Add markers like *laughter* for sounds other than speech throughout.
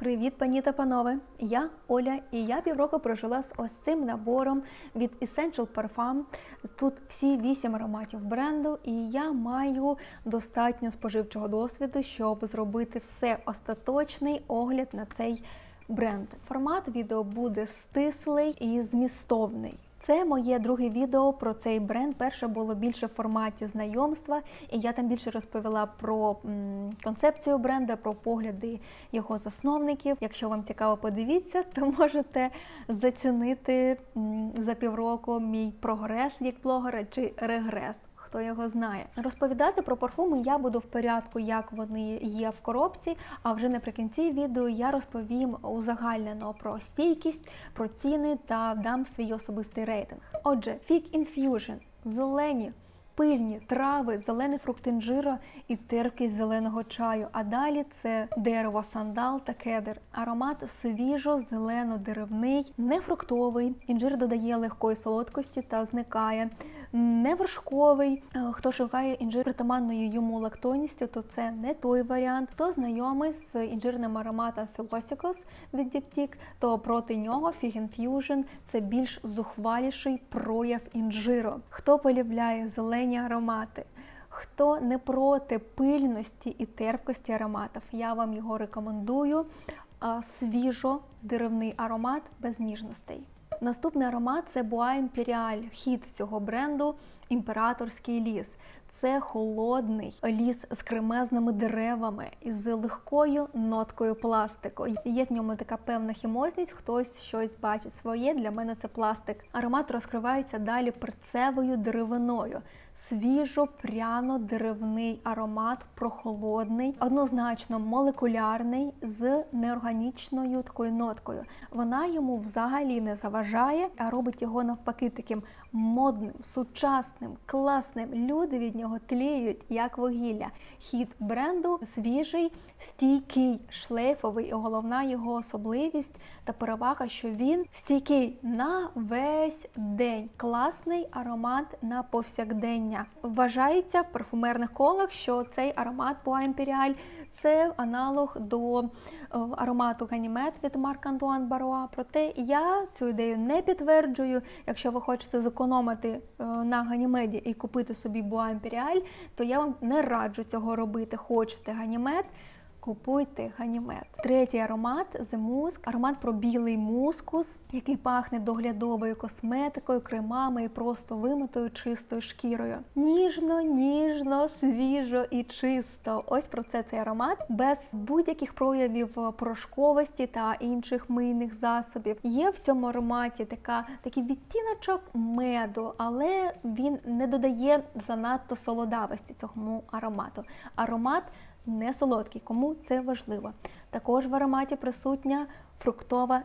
Привіт, пані та панове! Я Оля, і я півроку прожила з ось цим набором від Essential Parfum. Тут всі вісім ароматів бренду, і я маю достатньо споживчого досвіду, щоб зробити все остаточний огляд на цей бренд. Формат відео буде стислий і змістовний. Це моє друге відео про цей бренд. Перше було більше в форматі знайомства, і я там більше розповіла про концепцію бренда, про погляди його засновників. Якщо вам цікаво, подивіться, *laughs* то можете зацінити за півроку мій прогрес як блогера чи регрес. Хто його знає, розповідати про парфуми я буду в порядку, як вони є в коробці. А вже наприкінці відео я розповім узагальнено про стійкість, про ціни та дам свій особистий рейтинг. Отже, Fig Infusion – зелені. Пильні трави, зелений фрукт інжира і терпкість зеленого чаю. А далі це дерево, сандал та кедр. Аромат свіжо, зелено-деревний, не фруктовий. Інжир додає легкої солодкості та зникає. Не вершковий. Е, Хто шукає інжир притаманною йому лактоністю, то це не той варіант. Хто знайомий з інжирним ароматом Philosophics від Diptyque, то проти нього Fig Infusion – це більш зухваліший прояв інжиру. Хто полюбляє зелені аромати, хто не проти пильності і терпкості ароматів, я вам його рекомендую. Свіжо деревний аромат без ніжностей. Наступний аромат це Bois Imperial, хід цього бренду імператорський ліс. Це холодний ліс з кремезними деревами і з легкою ноткою пластику. Є в ньому така певна хімозність, хтось щось бачить своє. Для мене це пластик. Аромат розкривається далі перцевою деревиною. Свіжо, пряно деревний аромат, прохолодний, однозначно молекулярний з неорганічною такою ноткою. Вона йому взагалі не заважає, а робить його навпаки таким модним, сучасним, класним. Люди від нього тліють як вугілля. Хід бренду свіжий, стійкий, шлейфовий, і головна його особливість та перевага, що він стійкий на весь день. Класний аромат на повсякдення. Вважається в парфумерних колах, що цей аромат Bois Imperial – це аналог до е, аромату Ганімет від Марк Антуан Баруа. Проте я цю ідею не підтверджую. Якщо ви хочете зекономити е, на Ганімеді і купити собі Буа Імперіаль, то я вам не раджу цього робити. Хочете Ганімед, Купуйте ганімет. Третій аромат The Musk. Аромат про білий мускус, який пахне доглядовою косметикою, кремами і просто вимитою чистою шкірою. Ніжно, ніжно, свіжо і чисто. Ось про це цей аромат без будь-яких проявів порошковості та інших мийних засобів. Є в цьому ароматі така такий відтіночок меду, але він не додає занадто солодавості цьому аромату. Аромат не солодкий, кому це важливо. Також в ароматі присутня фруктова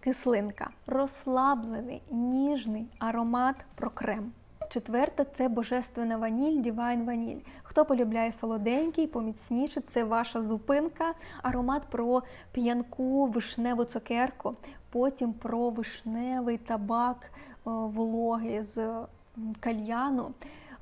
кислинка, розслаблений, ніжний аромат про крем. Четверте це божественна ваніль, Divine ваніль. Хто полюбляє солоденький, поміцніше, це ваша зупинка. Аромат про п'янку вишневу цукерку, потім про вишневий табак е, вологий з кальяну.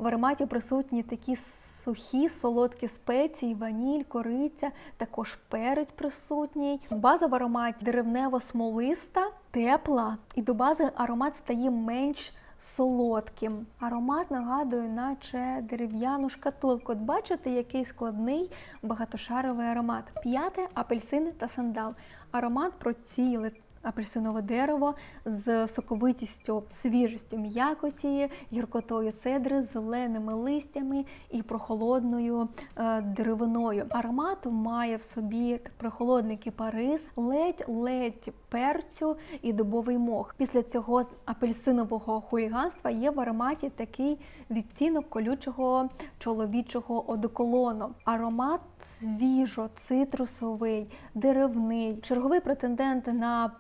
В ароматі присутні такі сухі, солодкі спеції, ваніль, кориця, також перець присутній. База в ароматі деревнево-смолиста, тепла, і до бази аромат стає менш солодким. Аромат нагадує, наче дерев'яну шкатулку. От бачите, який складний багатошаровий аромат. П'яте апельсини та сандал. Аромат про ціле апельсинове дерево з соковитістю, свіжістю м'якоті, гіркотою цедри, зеленими листями і прохолодною е, деревиною. Аромат має в собі прохолодний кипарис, ледь-ледь перцю і дубовий мох. Після цього апельсинового хуліганства є в ароматі такий відтінок колючого чоловічого одеколону. Аромат свіжо, цитрусовий, деревний. Черговий претендент на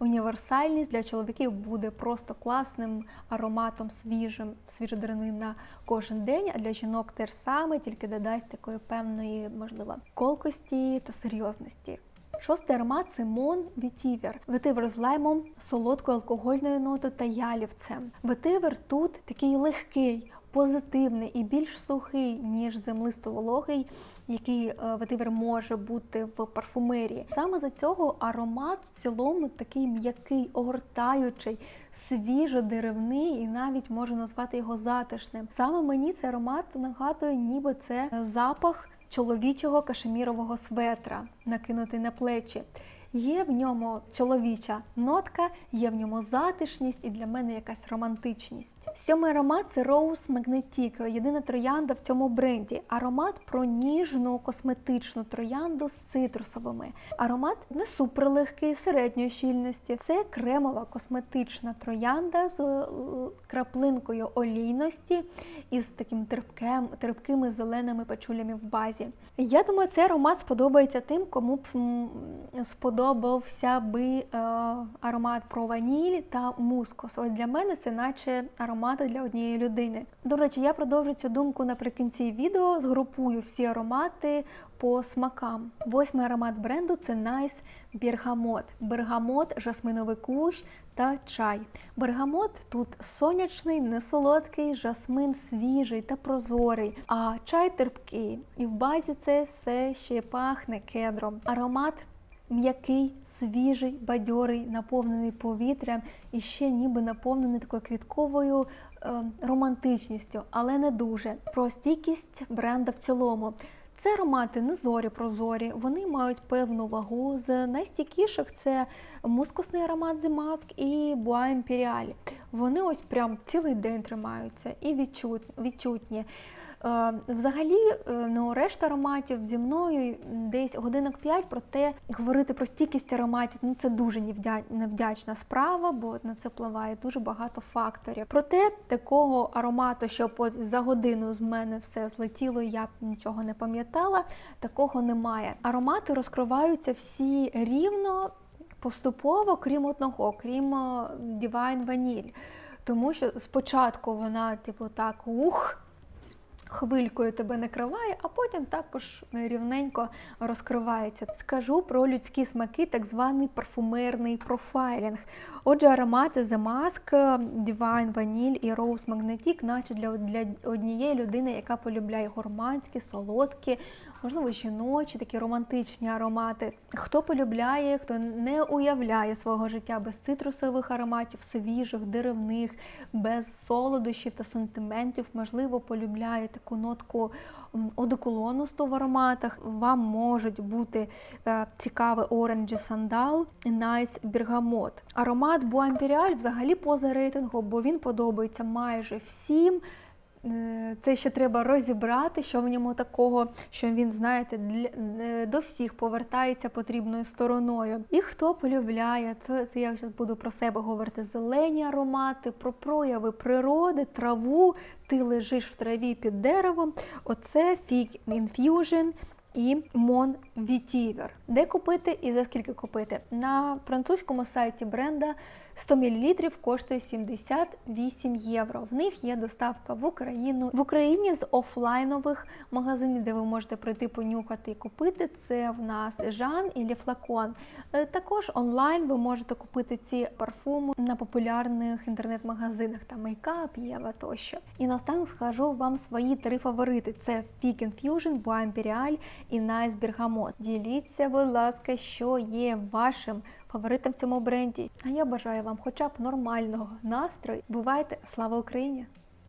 універсальність для чоловіків буде просто класним ароматом свіжим, свіжодеревним на кожен день. А для жінок теж саме, тільки додасть такої певної, можливо, колкості та серйозності. Шостий аромат це Мон Вітівер. Ветивер з лаймом, солодкою алкогольною нотою та ялівцем. Ветивер тут такий легкий, позитивний і більш сухий, ніж землисто-вологий, який е, ветивер може бути в парфумерії. Саме за цього аромат в цілому такий м'який, огортаючий, свіжо-деревний і навіть можу назвати його затишним. Саме мені цей аромат нагадує, ніби це запах чоловічого кашемірового светра, накинутий на плечі. Є в ньому чоловіча нотка, є в ньому затишність і для мене якась романтичність. Сьомий аромат це Rose Magnetic, єдина троянда в цьому бренді. Аромат про ніжну косметичну троянду з цитрусовими. Аромат не суперлегкий, середньої щільності. Це кремова косметична троянда з е, краплинкою олійності і з таким терпким, терпкими зеленими пачулями в базі. Я думаю, цей аромат сподобається тим, кому м, сподобався би е, аромат про ваніль та мускус. Ось для мене це наче аромати для однієї людини. До речі, я продовжу цю думку наприкінці відео, згрупую всі аромати по смакам. Восьмий аромат бренду це Nice Бергамот. Бергамот, жасминовий кущ та чай. Бергамот тут сонячний, не солодкий, жасмин свіжий та прозорий, а чай терпкий. І в базі це все ще пахне кедром. Аромат м'який, свіжий, бадьорий, наповнений повітрям і ще ніби наповнений такою квітковою е, романтичністю, але не дуже. Про стійкість бренда в цілому. Це аромати не зорі прозорі, вони мають певну вагу. З найстійкіших це мускусний аромат The Mask і Bois Imperial. Вони ось прям цілий день тримаються і відчут, відчутні. Е, Взагалі, е, ну, решта ароматів зі мною десь годинок 5, проте говорити про стійкість ароматів ну, це дуже невдячна справа, бо на це впливає дуже багато факторів. Проте такого аромату, от за годину з мене все злетіло, я нічого не пам'ятала, такого немає. Аромати розкриваються всі рівно, поступово, крім одного, крім е, Divine Vanille. Тому що спочатку вона, типу, так, ух хвилькою тебе накриває, а потім також рівненько розкривається. Скажу про людські смаки, так званий парфумерний профайлінг. Отже, аромати The Mask, Divine Vanille і Rose Magnetic, наче для, для однієї людини, яка полюбляє гурманські, солодкі, можливо, жіночі, такі романтичні аромати. Хто полюбляє, хто не уявляє свого життя без цитрусових ароматів, свіжих, деревних, без солодощів та сантиментів, можливо, полюбляє таку нотку м, одеколонусту в ароматах. Вам можуть бути цікаві оранжі сандал Nice Бергамот. Аромат Imperial взагалі поза рейтингу, бо він подобається майже всім. Е, Це ще треба розібрати, що в ньому такого, що він, знаєте, для, е, до всіх повертається потрібною стороною. І хто полюбляє, це, це я зараз буду про себе говорити: зелені аромати, про прояви природи, траву, ти лежиш в траві під деревом. Оце Fig Infusion і Mon Vetiver. Де купити і за скільки купити? На французькому сайті бренда 100 мл коштує 78 євро. В них є доставка в Україну. В Україні з офлайнових магазинів, де ви можете прийти понюхати і купити. Це в нас Жан і Флакон. Е, Також онлайн ви можете купити ці парфуми на популярних інтернет-магазинах, там Makeup, Єва тощо. І наостанок скажу вам свої три фаворити: це Fig Infusion, Bois Imperial і Nice Bergamot. Діліться, будь ласка, що є вашим фаворитом в цьому бренді. А я бажаю вам хоча б нормального настрою. Бувайте! Слава Україні!